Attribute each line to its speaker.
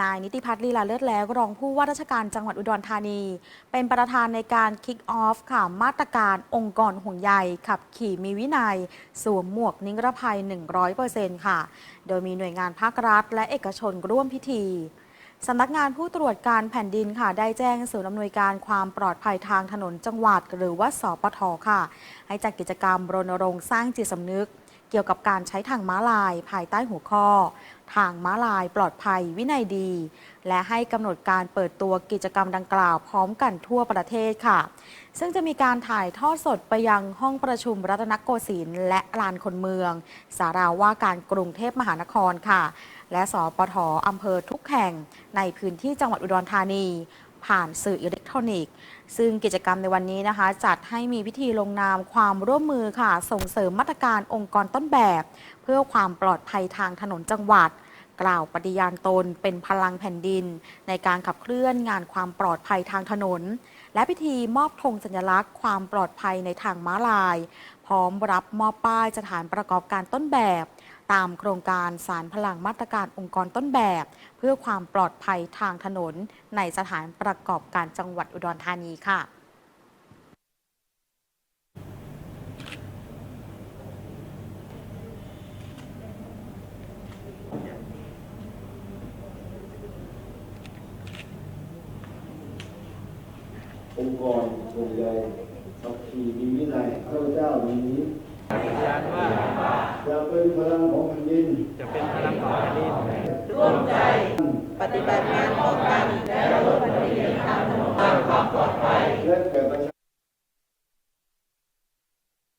Speaker 1: นายนิติพัฒน์ลีลาเลิศแล้วรองผู้ว่าราชการจังหวัดอุดรธานี เป็นประธานในการคิกออฟค่ะมาตรการองค์กรห่วงใยขับขี่มีวินัย สวมหมวกนิรภัย 100%ค่ะ โดยมีหน่วยงานภาครัฐ และเอกชนร่วมพิธีสำนักงานผู้ตรวจการแผ่นดินค่ะ ได้แจ้งศูนย์อำนวยการความปลอดภัยทางถนนจังหวัด หรือว่าสปทค่ะ ให้จัดกิจกรรมรณรงค์สร้างจิตสำนึก กี่ยวกับการใช้ทางม้าลายภายใต้หัวข้อ ทางม้าลายปลอดภัยวินัยดี และให้กำหนดการเปิดตัวกิจกรรมดังกล่าวพร้อมกันทั่วประเทศค่ะ ซึ่งจะมีการถ่ายทอดสดไปยังห้องประชุมรัตนโกสินทร์และลานคนเมือง สาราว่าการกรุงเทพมหานครค่ะ และสปทอำเภอทุกแห่งในพื้นที่จังหวัดอุดรธานี ผ่านสื่ออิเล็กทรอนิกส์ ซึ่งกิจกรรมในวันนี้นะคะ จัดให้มีพิธีลงนามความร่วมมือค่ะ ส่งเสริมมาตรการองค์กรต้นแบบ เพื่อความปลอดภัยทางถนนจังหวัด กล่าวปฏิญาณตนเป็นพลังแผ่นดิน ในการขับเคลื่อนงานความปลอดภัยทางถนน และพิธีมอบธงสัญลักษณ์ความปลอดภัยในทางม้าลาย พร้อมรับมอบป้ายสถานประกอบการต้นแบบ ตามโครงการสารพลังมาตรการองค์กรต้นแบบ เพื่อความปลอดภัยทางถนน ในสถานประกอบการจังหวัดอุดรธานีค่ะ
Speaker 2: องค์กรห่วงใยขับขี่มีวินัยข้าพเจ้าวันนี้
Speaker 3: ยืนยันว่า
Speaker 2: จะเป็นพลังของแผ่นดิน
Speaker 3: จะเป็นพลังของแผ่นดิน
Speaker 4: ร่วมใจ ปฏิบัติงานป้องกันและลดอุบัติเหตุทางถนนสร้างความปลอดภัย